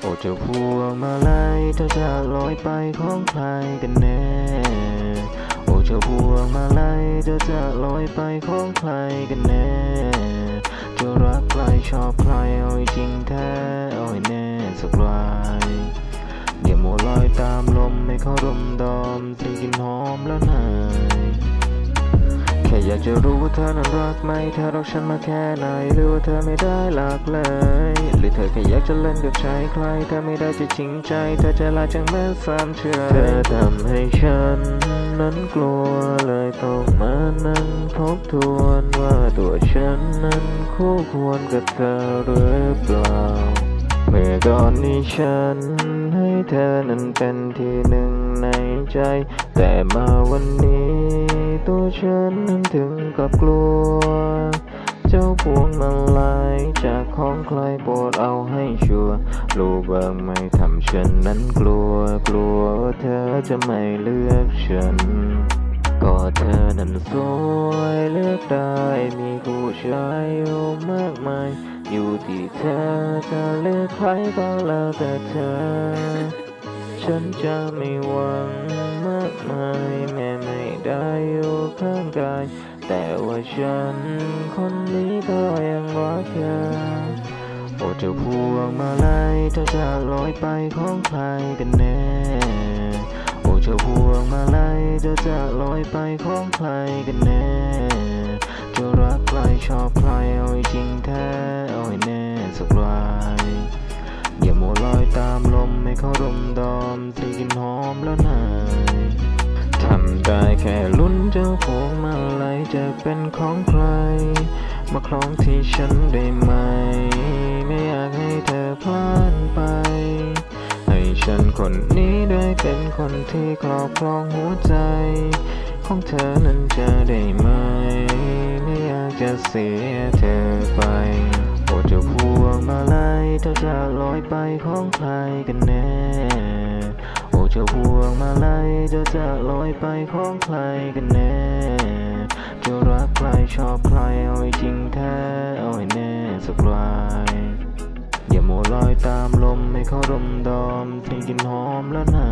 โอ้เจ้าพวงมาลัยเธอจะลอยไปของใครกันแน่ โอ้เจ้าพวงมาลัยเธอจะลอยไปของใครกันแน่จะรักใครชอบใครเอาให้จริงแท้เอาให้แน่สักรายอย่ามัวลอยตามลมให้เขาดมดอมที่กลินหอมแล้วนายแค่อยากจะรู้ว่าเธอนั้นรักไหมเธอรักฉันมาแค่ไหนหรือว่าเธอไม่ได้หลักเลย รือเธอแค่อยากจะเล่นกับชายใครเธอไม่ได้จะจริงใจ เธอจะลาจังแม่สามเชื่อเธอทำให้ฉัน นั้นกลัวเลยต้องมานั่งทบทวนว่าตัวฉันนั้นคู่ควรกับเธอหรือเปล่า เมื่อก่อนนี้ฉันให้เธอนั้นเป็นที่หนึ่งในใจ แต่มาวันนี้ ตัวฉันนั้นถึงกับกลัว เจ้าพวงมาลัยจากของใครโปรดเอาให้ชัวร์รู้บ้างไหมทำฉันนั้นกลัว กลัวว่าเธอจะไม่เลือกฉัน ก็เธอนั้นสวยเลือกได้มีผู้ชายอยู่มากมาย อยู่ที่เธอจะเลือกใครก็แล้วแต่เธอ ฉันจะไม่หวังมากมายแม้ไม่ได้อยู่ข้างกาย แต่ว่าฉันคนนี้ก็ยังรักเธอโอ้เจ้าพวงมาลัยเธอจะลอยไปของใครกันแน่ โอ้เจ้าพวงมาลัยเธอจะลอยไปของใครกันแน่จะรักใครชอบใครเอาให้จริงแท้เอาให้แน่สักรายอย่ามัวลอยตามลมให้เขาดมดอมที่กินหอมแล้วนาย ได้แค่ลุ้นเจ้าพวงมาลัยจะเป็นของใคร มาคล้องที่ฉันได้ไหม ไม่อยากให้เธอพลาดไป ให้ฉันคนนี้ได้เป็นคนที่ครอบครองหัวใจ ของเธอนั้นจะได้ไหม ไม่อยากจะเสียเธอไปโอ้เจ้าพวงมาลัยเธอจะลอยไปของใครกันแน่ จะพวงมาลัยเธอจะลอยไปของใครกันแน่ จะรักใครชอบใครเอาให้จริงแท้ เอาให้แน่สักรายอย่ามัวลอยตามลมให้เขาดมดอมทิ้งกลินหอมแล้วนา